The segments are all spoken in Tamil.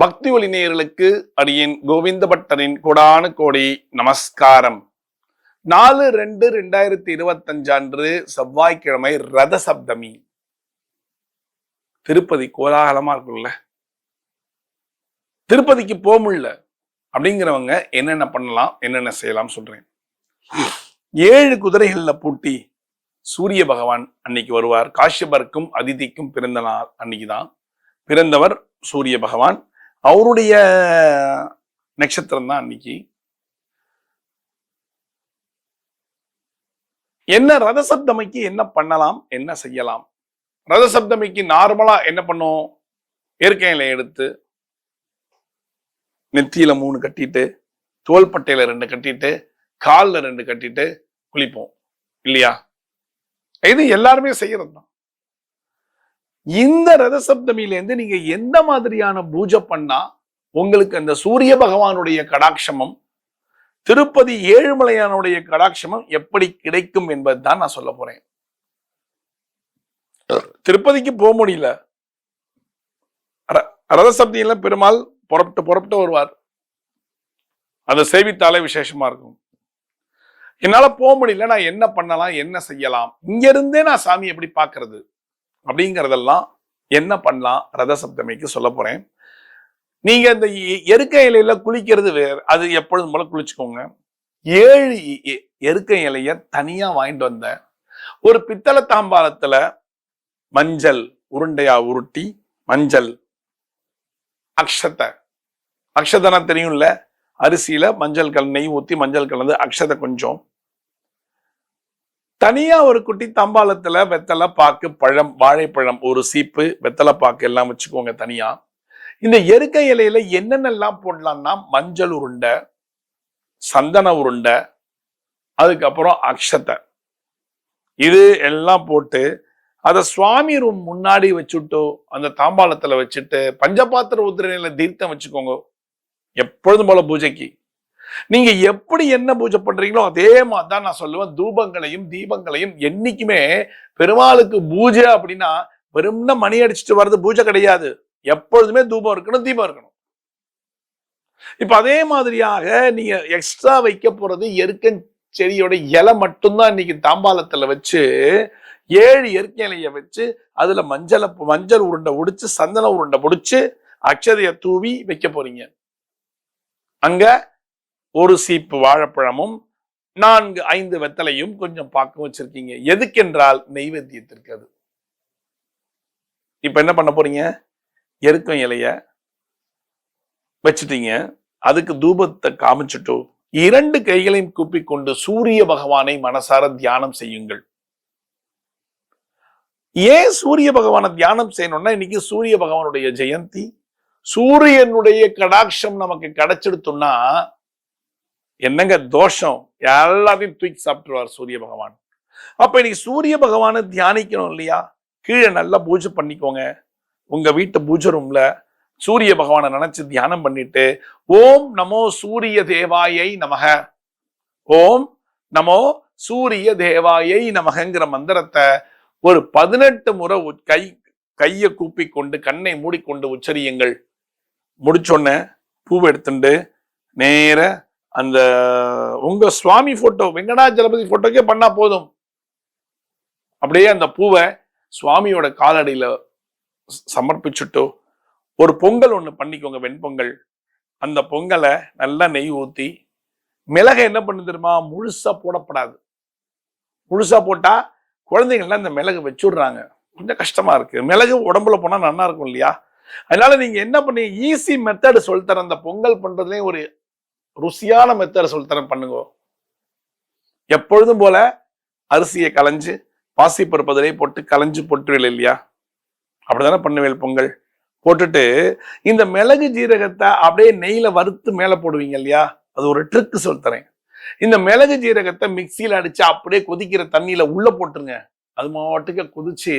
பக்தி ஒளி நேயர்களுக்கு அடியின் கோவிந்த பட்டரின் கோடானு கோடி நமஸ்காரம். நாலு ரெண்டு ரெண்டாயிரத்தி இருபத்தஞ்சு அன்று செவ்வாய்க்கிழமை ரத சப்தமி. திருப்பதி கோலாகலமா இருக்கும்ல? திருப்பதிக்கு போக முடியல. அப்படிங்கிறவங்க என்னென்ன பண்ணலாம் என்னென்ன செய்யலாம் சொல்றேன். ஏழு குதிரைகள்ல பூட்டி சூரிய பகவான் அன்னைக்கு வருவார். காஷ்யபருக்கும் அதிதிக்கும் பிறந்த நாள் அன்னைக்கு தான் பிறந்தவர் சூரிய பகவான். அவருடைய நட்சத்திரம் தான் அன்னைக்கு. என்ன ரதசப்தமைக்கு என்ன பண்ணலாம் என்ன செய்யலாம்? ரதசப்தமிக்கு நார்மலா என்ன பண்ணும் இயற்கையில எடுத்து நெத்தியில மூணு கட்டிட்டு தோள்பட்டையில ரெண்டு கட்டிட்டு கால்ல ரெண்டு கட்டிட்டு குளிப்போம். இல்லையா? இது எல்லாருமே செய்யறது தான் இந்த ரதசப்தமியிலேருந்து நீங்க எந்த மாதிரியான பூஜை பண்ணா உங்களுக்கு அந்த சூரிய பகவானுடைய கடாட்சமம் திருப்பதி ஏழுமலையானுடைய கடாட்சமம் எப்படி கிடைக்கும் என்பதுதான் நான் சொல்ல போறேன். திருப்பதிக்கு போக முடியல. ர- ரதசப்தியில பெருமாள் புறப்பட்டு புறப்பட்டு வருவார். அதை சேவித்தாலே விசேஷமா இருக்கும். என்னால போக முடியல நான் என்ன பண்ணலாம் என்ன செய்யலாம்? இங்கிருந்தே நான் சாமி எப்படி பாக்குறது அப்படிங்கிறதெல்லாம் என்ன பண்ணலாம்? ரத சப்தமிக்கு சொல்ல போறேன். நீங்க இந்த எருக்க இலையில குளிக்கிறது வேறு அது எப்பொழுதும் போல குளிச்சுக்கோங்க. ஏழு எ- எருக்க இலைய தனியா வாங்கிட்டு வந்த ஒரு பித்தளை தாம்பாளத்துல மஞ்சள் உருண்டையா உருட்டி மஞ்சள் அக்ஷத்தை அக்ஷதனா தெரியும்ல? அரிசியில மஞ்சள் கல் நெய் ஊத்தி மஞ்சள் கலந்து அக்ஷதை கொஞ்சம் தனியாக ஒரு குட்டி தம்பாளத்துல வெத்தலை பாக்கு பழம் வாழைப்பழம் ஒரு சீப்பு வெத்தலை பாக்கு எல்லாம் வச்சுக்கோங்க தனியாக இந்த எருக்கை இலையில என்னென்னலாம் போடலாம்னா மஞ்சள் உருண்டை சந்தன உருண்டை அதுக்கப்புறம் அக்ஷத்தை. இது எல்லாம் போட்டு அதை சுவாமி ரூம் முன்னாடி வச்சுட்டோ அந்த தாம்பாளத்தில் வச்சுட்டு பஞ்சபாத்திர உத்திரநில தீர்த்தம் வச்சுக்கோங்க. எப்பொழுதும் போல பூஜைக்கு. நீங்க எப்படி என்ன பூஜை பண்றீங்களோ அதே மாதிரி தான் நான் சொல்லுவேன். தூபங்களையும் தீபங்களையும் என்னைக்குமே பெருமாளுக்கு பூஜை அப்படின்னா வெறும்னா மணி அடிச்சுட்டு வர்றது பூஜை கிடையாது. எப்பொழுதுமே தூபம் இருக்கணும் தீபம் இருக்கணும். இப்ப அதே மாதிரியாக நீங்க எக்ஸ்ட்ரா வைக்க போறது எருக்கன் செடியோட இலை மட்டும்தான் இன்னைக்கு தாம்பாளத்துல வச்சு ஏழு இயற்கை இலைய வச்சு அதுல மஞ்சளை மஞ்சள் உருண்டை உடிச்சு சந்தன உருண்டை முடிச்சு அக்ஷதைய தூவி வைக்க போறீங்க. அங்க ஒரு சீப்பு வாழைப்பழமும் நான்கு ஐந்து வெத்தலையும் கொஞ்சம் பாக்கம் வச்சிருக்கீங்க. எதுக்கென்றால் நெய்வேத்தியத்திற்கு அது. இப்ப என்ன பண்ண போறீங்க? எருக்கம் இலைய வச்சுட்டீங்க. அதுக்கு தூபத்தை காமிச்சுட்டு இரண்டு கைகளையும் கூப்பிக் கொண்டு சூரிய பகவானை மனசார தியானம் செய்யுங்கள். ஏன் சூரிய பகவானை தியானம் செய்யணும்னா இன்னைக்கு சூரிய பகவானுடைய ஜெயந்தி சூரியனுடைய கடாட்சம் நமக்கு கிடைச்சிடுத்துன்னா என்னங்க தோஷம்? எல்லாத்தையும் தூக்கி சாப்பிட்டுருவார் சூரிய பகவான். அப்ப இன்னைக்கு சூரிய பகவானை தியானிக்கணும் இல்லையா? கீழே நல்லா பூஜை பண்ணிக்கோங்க. உங்க வீட்டு பூஜை ரூம்ல சூரிய பகவானை நினைச்சு தியானம் பண்ணிட்டு ஓம் நமோ சூரிய தேவாயை நமக. ஓம் நமோ சூரிய தேவாயை நமகங்கிற மந்திரத்தை ஒரு பதினெட்டு முறை கை கையை கூப்பி கொண்டு கண்ணை மூடிக்கொண்டு உச்சரியுங்கள். முடிச்சோன்ன பூவை எடுத்துட்டு நேர அந்த உங்க சுவாமி போட்டோ வெங்கடாஜலபதி போட்டோக்கே பண்ணா போதும். அப்படியே அந்த பூவை சுவாமியோட காலடியில ச- சமர்ப்பிச்சுட்டு ஒரு பொங்கல் ஒன்று பண்ணிக்கோங்க வெண்பொங்கல். அந்த பொங்கலை நல்லா நெய் ஊற்றி மிளகை என்ன பண்ணு தெரியுமா? முழுசா போடப்படாது. முழுசா போட்டா குழந்தைங்கள்லாம் இந்த மிளகு வச்சுடுறாங்க. கொஞ்சம் கஷ்டமா இருக்கு. மிளகு உடம்புல போனா நல்லா இருக்கும் இல்லையா? அதனால நீங்க என்ன பண்ணி ஈஸி மெத்தட் சொல்லித்தரேன். அந்த பொங்கல் பண்றதுலயும் ஒரு ருசியான மெத்தரை சொல்லித்தரம் பண்ணுங்க. எப்பொழுதும் போல அரிசியை களைஞ்சு பாசி பருப்பதிலே போட்டு களைஞ்சு போட்டுவேல் இல்லையா? அப்படிதானே பண்ணுவேல் பொங்கல்? போட்டுட்டு இந்த மிளகு ஜீரகத்தை அப்படியே நெய்யில வறுத்து மேலே போடுவீங்க இல்லையா? அது ஒரு ட்ரிக்கு சொல்லித்தரேன். இந்த மிளகு ஜீரகத்தை மிக்சியில் அடிச்சு அப்படியே கொதிக்கிற தண்ணியில உள்ள போட்டுருங்க. அது மாட்டுக்கு கொதிச்சு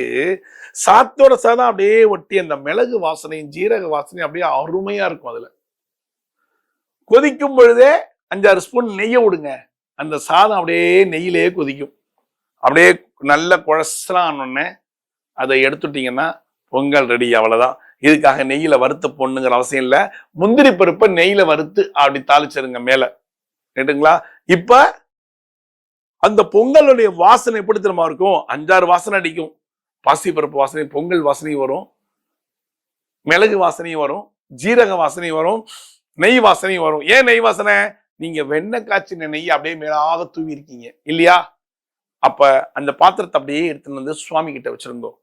சாத்தோட சாதம் அப்படியே ஒட்டி அந்த மிளகு வாசனையும் ஜீரக வாசனையும் அப்படியே அருமையா இருக்கும் அதுல. கொதிக்கும் பொழுதே அஞ்சாறு ஸ்பூன் நெய்யை விடுங்க. அந்த சாதம் அப்படியே நெய்யிலே கொதிக்கும். அப்படியே நல்ல குழசலாம் உடனே அதை எடுத்துட்டீங்கன்னா பொங்கல் ரெடி அவ்வளோதான் இதுக்காக நெய்யில வறுத்து பொண்ணுங்கிற அவசியம் இல்லை. முந்திரி பருப்பை நெய்யில வறுத்து அப்படி தாளிச்சிருங்க மேலே. கேட்டுங்களா? இப்போ அந்த பொங்கலுடைய வாசனை எப்படி தெரியுமா இருக்கும்? அஞ்சாறு வாசனை அடிக்கும். பாசி பருப்பு வாசனை பொங்கல் வாசனையும் வரும். மிளகு வாசனையும் வரும். ஜீரக வாசனையும் வரும். நெய் வாசனையும் வரும். ஏன் நெய் வாசனை? நீங்க வெண்ணெய் காய்ச்சின நெய் அப்படியே மேலாக தூவி இருக்கீங்க இல்லையா? அப்ப அந்த பாத்திரத்தை அப்படியே எடுத்துட்டு வந்து சுவாமி கிட்ட வச்சிருந்தோம்.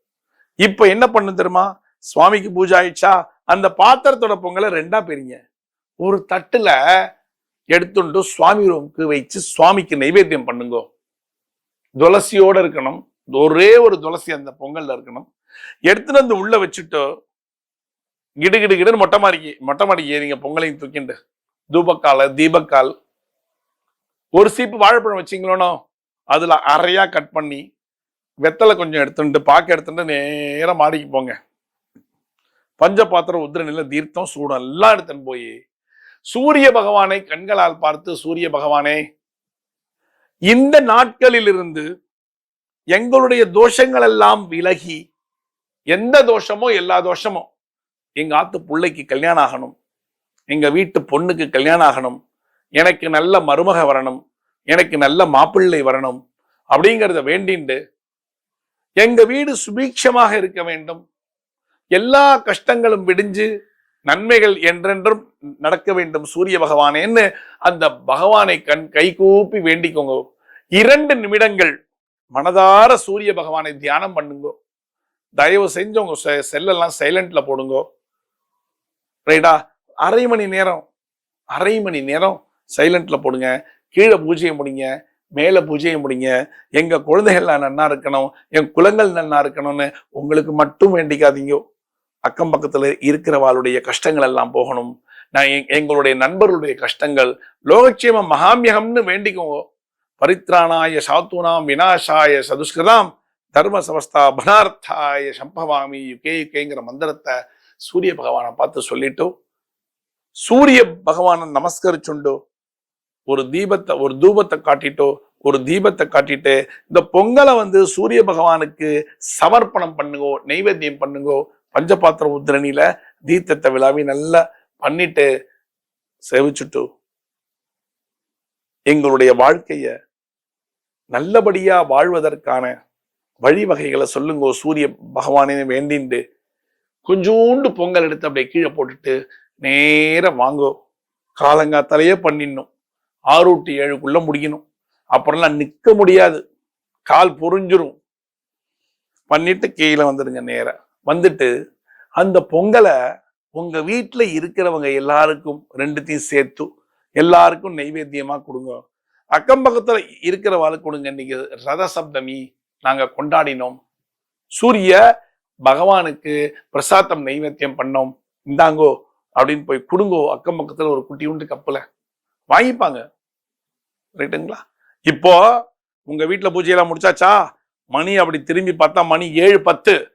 இப்ப என்ன பண்ணு தெரியுமா? சுவாமிக்கு பூஜை ஆயிடுச்சா? அந்த பாத்திரத்தோட பொங்கலை ரெண்டா பெரிய ஒரு தட்டுல எடுத்துட்டு சுவாமி ரூமுக்கு வச்சு சுவாமிக்கு நைவேத்தியம் பண்ணுங்க. துளசியோட இருக்கணும். ஒரே ஒரு துளசி அந்த பொங்கல்ல இருக்கணும். எடுத்துட்டு வந்து உள்ள வச்சுட்டு கிடு கிடு கிடுன்னு மொட்டை மாடிக்கு மொட்டை மாடிக்கு ஏறிங்க பொங்கலையும் தூக்கிண்டு. தூபக்கால தீபக்கால். ஒரு சீப்பு வாழைப்பழம் வச்சிங்களோனோ அதுல அரையா கட் பண்ணி வெத்தலை கொஞ்சம் எடுத்துட்டு பாக்க எடுத்துட்டு நேராக மாடிக்கு போங்க. பஞ்ச பாத்திரம் உத்திர நில தீர்த்தம் சூடம் எல்லாம் எடுத்துன்னு போய் சூரிய பகவானை கண்களால் பார்த்து சூரிய பகவானே இந்த நாட்களிலிருந்து எங்களுடைய தோஷங்கள் எல்லாம் விலகி எந்த தோஷமோ எல்லா தோஷமோ எங்கள் ஆத்து பிள்ளைக்கு கல்யாணம் ஆகணும். எங்கள் வீட்டு பொண்ணுக்கு கல்யாணம் ஆகணும். எனக்கு நல்ல மருமக வரணும். எனக்கு நல்ல மாப்பிள்ளை வரணும். அப்படிங்கிறத வேண்டிண்டு எங்கள் வீடு சுபீட்சமாக இருக்க வேண்டும். எல்லா கஷ்டங்களும் விடிஞ்சு நன்மைகள் என்றென்றும் நடக்க வேண்டும் சூரிய பகவானேன்னு அந்த பகவானை கண் கைகூப்பி வேண்டிக்கோங்க. இரண்டு நிமிடங்கள் மனதார சூரிய பகவானை தியானம் பண்ணுங்க. தயவு செஞ்சு உங்க செ- செல்லெல்லாம் சைலண்ட்ல போடுங்க. ரைட்டா அரை மணி நேரம் அரை மணி நேரம் சைலண்ட்ல போடுங்க. கீழே பூஜையை முடிங்க மேலே பூஜையை முடிங்க. எங்க குழந்தைகள்லாம் நன்னா இருக்கணும் என் குலங்கள் நன்னா இருக்கணும்னு உங்களுக்கு மட்டும் வேண்டிக்காதீங்க. அக்கம் பக்கத்துல இருக்கிறவாளுடைய கஷ்டங்கள் எல்லாம் போகணும். நான் எங்- எங்களுடைய நண்பர்களுடைய கஷ்டங்கள் லோகக்ஷேம மகாமியகம்னு வேண்டிக்கோங்க. பரித்ராணாய சாத்துனாம் வினாசாய சதுஷ்கிருதாம் தர்ம சமஸ்தா பனார்த்தாய சம்பவாமி யுகே யுகேங்கிற மந்திரத்தை சூரிய பகவானை பார்த்து சொல்லிட்டு சூரிய பகவானை நமஸ்கரிச்சுண்டு ஒரு தீபத்தை ஒரு தூபத்தை காட்டிட்டோ ஒரு தீபத்தை காட்டிட்டு இந்த பொங்கலை வந்து சூரிய பகவானுக்கு சமர்ப்பணம் பண்ணுங்கோ நெய்வேத்தியம் பண்ணுங்கோ பஞ்சபாத்திர உத்திரணியில தீர்த்தத்தை விழாவி நல்லா பண்ணிட்டு சேவிச்சுட்டு எங்களுடைய வாழ்க்கைய நல்லபடியா வாழ்வதற்கான வழிவகைகளை சொல்லுங்கோ சூரிய பகவானே வேண்டிண்டு. கொஞ்சோண்டு பொங்கல் எடுத்து அப்படியே கீழே போட்டுட்டு நேரம் வாங்கோ. காலங்காத்தாலேயே பண்ணிடணும். ஆறு டு ஏழுக்குள்ள முடிக்கணும். அப்புறம்லாம் நிற்க முடியாது. கால் பொறிஞ்சிரும் பண்ணிட்டு கீழே வந்துடுங்க நேரம் வந்துட்டு அந்த பொங்கலை உங்க வீட்டில் இருக்கிறவங்க எல்லாருக்கும் ரெண்டுத்தையும் சேர்த்து எல்லாருக்கும் நைவேத்தியமா கொடுங்க. அக்கம் பக்கத்துல இருக்கிறவாளுக்கு கொடுங்க. இன்னைக்கு ரத சப்தமி நாங்கள் கொண்டாடினோம். சூரிய பகவானுக்கு பிரசாதம் நைவேத்தியம் பண்ணோம் இந்தாங்கோ அப்படின்னு போய் குடுங்கோ அக்கம் பக்கத்துல ஒரு குட்டி உண்டு கப்பல. வாங்கிப்பாங்க. ரைட்டுங்களா இப்போ உங்க வீட்டுல பூஜையெல்லாம் முடிச்சாச்சா? மணி அப்படி திரும்பி பார்த்தா மணி ஏழு பத்து.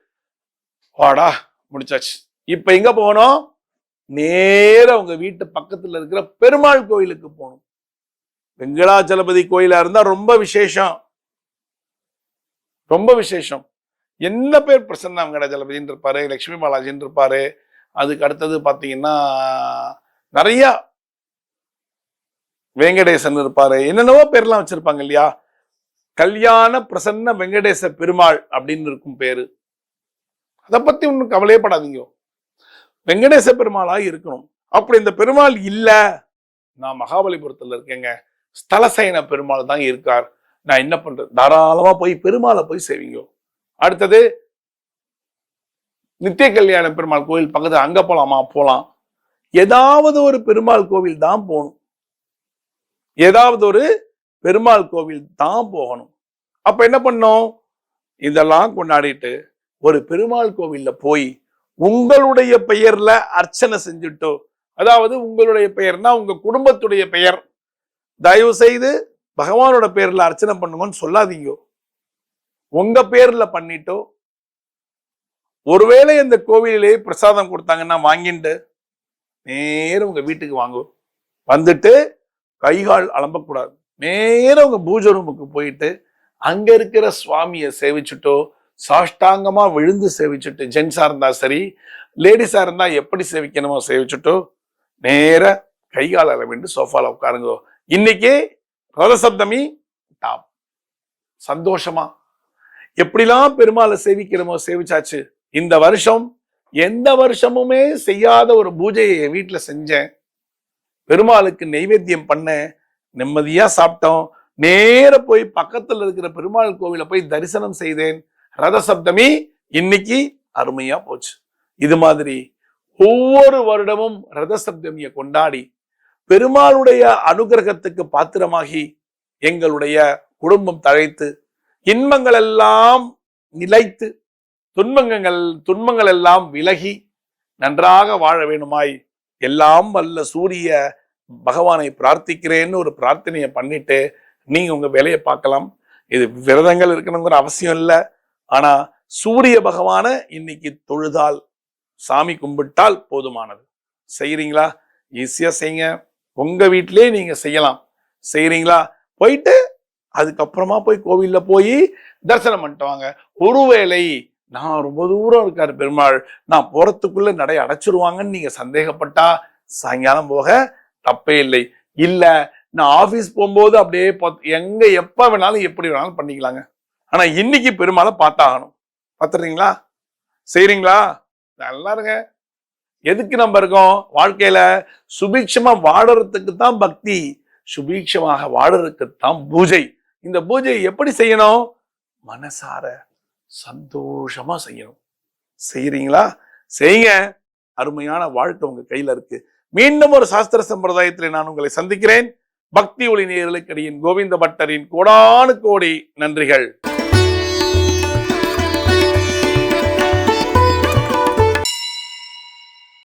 வாடா முடிச்சாச்சு. இப்ப எங்க போகணும்? நேர உங்க வீட்டு பக்கத்துல இருக்கிற பெருமாள் கோயிலுக்கு போகணும். வெங்கடாச்சலபதி கோயிலா இருந்தா ரொம்ப விசேஷம். ரொம்ப விசேஷம். என்ன பேர் பிரசன்னா வெங்கடாஜலபதின்னு இருப்பாரு லட்சுமி பாலாஜின்னு இருப்பாரு. அதுக்கு அடுத்தது பார்த்தீங்கன்னா நிறையா வெங்கடேசன் இருப்பாரு. என்னென்னவோ பேர்லாம் வச்சிருப்பாங்க இல்லையா? கல்யாண பிரசன்ன வெங்கடேச பெருமாள் அப்படின்னு இருக்கும் பேரு. அதை பத்தி ஒன்றும் கவலையே படாதீங்க. வெங்கடேச பெருமாளாக இருக்கணும். அப்படி இந்த பெருமாள் இல்லை. நான் மகாபலிபுரத்தில் இருக்கேங்க. ஸ்தலசயன பெருமாள் தான் இருக்கார். நான் என்ன பண்றது? தாராளமா போய் பெருமாளை போய் செய்வீங்க அடுத்தது நித்திய கல்யாண பெருமாள் கோவில் பக்கத்தில் அங்க போலாமா? போலாம். ஏதாவது ஒரு பெருமாள் கோவில் தான் போகணும். ஏதாவது ஒரு பெருமாள் கோவில் தான் போகணும். அப்ப என்ன பண்ணோம்? இதெல்லாம் கொண்டாடிட்டு ஒரு பெருமாள் கோவில்ல போய் உங்களுடைய பெயர்ல அர்ச்சனை செஞ்சுட்டோ. அதாவது உங்களுடைய பெயர்னா உங்க குடும்பத்துடைய பெயர். தயவு செய்து பகவானோட பெயர்ல அர்ச்சனை பண்ணுங்கன்னு சொல்லாதீங்க. உங்க பேர்ல பண்ணிட்டோ ஒருவேளை இந்த கோவிலே பிரசாதம் கொடுத்தாங்கன்னா வாங்கிட்டு நேரம் உங்க வீட்டுக்கு வாங்குவோம் வந்துட்டு கைகால் அலம்பக்கூடாது. நேரம் உங்க பூஜை ரூமுக்கு போயிட்டு அங்க இருக்கிற சுவாமியை சேவிச்சுட்டோ சாஷ்டாங்கமா விழுந்து சேவிச்சுட்டு ஜென்ஸா இருந்தா சரி லேடிஸா இருந்தா எப்படி சேவிக்கணுமோ சேவிச்சுட்டோ நேர கைகால அளவிட்டு சோஃபால உட்காருங்கோ. இன்னைக்கு ரதசப்தமி டாப் சந்தோஷமா எப்படிலாம் பெருமாளை சேவிக்கிறோமோ சேவிச்சாச்சு. இந்த வருஷம் எந்த வருஷமுமே செய்யாத ஒரு பூஜையை என் வீட்டில் செஞ்சேன். பெருமாளுக்கு நெய்வேத்தியம் பண்ணேன் நிம்மதியா சாப்பிட்டோம். நேர போய் பக்கத்துல இருக்கிற பெருமாள் கோவில போய் தரிசனம் செய்தேன். ரத சப்தமி இன்னைக்கு அருமையா போச்சு. இது மாதிரி ஒவ்வொரு வருடமும் ரத சப்தமியை கொண்டாடி பெருமாளுடைய அனுகிரகத்துக்கு பாத்திரமாகி எங்களுடைய குடும்பம் தழைத்து இன்பங்கள் எல்லாம் நிலைத்து துன்பங்கள் துன்பங்கள் எல்லாம் விலகி நன்றாக வாழ வேணுமாய் எல்லாம் வல்ல சூரிய பகவானை பிரார்த்திக்கிறேன்னு ஒரு பிரார்த்தனையை பண்ணிட்டு நீங்க உங்க வேலையை பார்க்கலாம். இது விரதங்கள் இருக்கணுங்கிற அவசியம் இல்லை. ஆனா சூரிய பகவானை இன்னைக்கு தொழுதால் சாமி கும்பிட்டால் போதுமானது. செய்யறீங்களா ஈஸியா செய்யுங்க உங்க வீட்டிலேயே நீங்க செய்யலாம். செய்யறீங்களா போயிட்டு அதுக்கப்புறமா போய் கோவில்ல போய் தரிசனம் பண்ணிட்டு வாங்க. ஒருவேளை நான் ரொம்ப தூரம் இருக்காரு பெருமாள். நான் போறதுக்குள்ள நடை அடைச்சிருவாங்கன்னு நீங்க சந்தேகப்பட்டா சாயங்காலம் போக தப்பே இல்லை. இல்ல நான் ஆபீஸ் போகும்போது அப்படியே எங்க எப்ப வேணாலும் எப்படி வேணாலும் பண்ணிக்கலாங்க. ஆனா இன்னைக்கு பெருமாளை பார்த்தாகணும். பார்த்துறீங்களா செய்றீங்களா? நல்லா இருங்க. எதுக்கு நம்ம இருக்கோம்? வாழ்க்கையில சுபீட்சமா வாழறதுக்கு தான் பக்தி. சுபீட்சமாக வாழறதுக்கு தான் பூஜை. இந்த பூஜை எப்படி செய்யணும்? மனசார சந்தோஷமா செய்யணும். செய்யறீங்களா செய்யுங்க. அருமையான வாழ்க்கை உங்க கையில இருக்கு. மீண்டும் ஒரு சாஸ்திர சம்பிரதாயத்தில் நான் உங்களை சந்திக்கிறேன். பக்தி ஒளி நேயர்களுக்கு கோவிந்த பட்டரின் கோடானு கோடி நன்றிகள்.